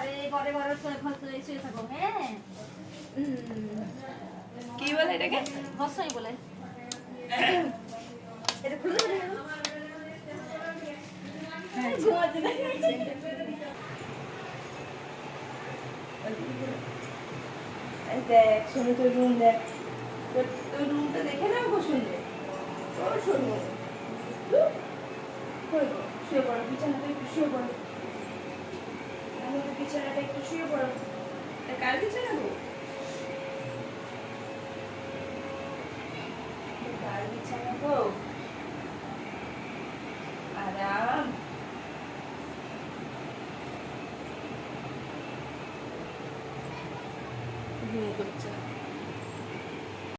ঘরে ঘরে শুয়ে শুয়ে থাকো হ্যাঁ? কি বলে এটাকে? বসাই বলে। এটা খুলে দেবে? হ্যাঁ, দেখ শোনো তোর রুম দেখ। তোর রুমটা দেখে না গো শুনলে। ও শোনো। শুয়ে পড়ো একটু শুয়ে পড়ো। শুয়ে পড়ো। কার বিছানা গো আরাম। ঘুম করছে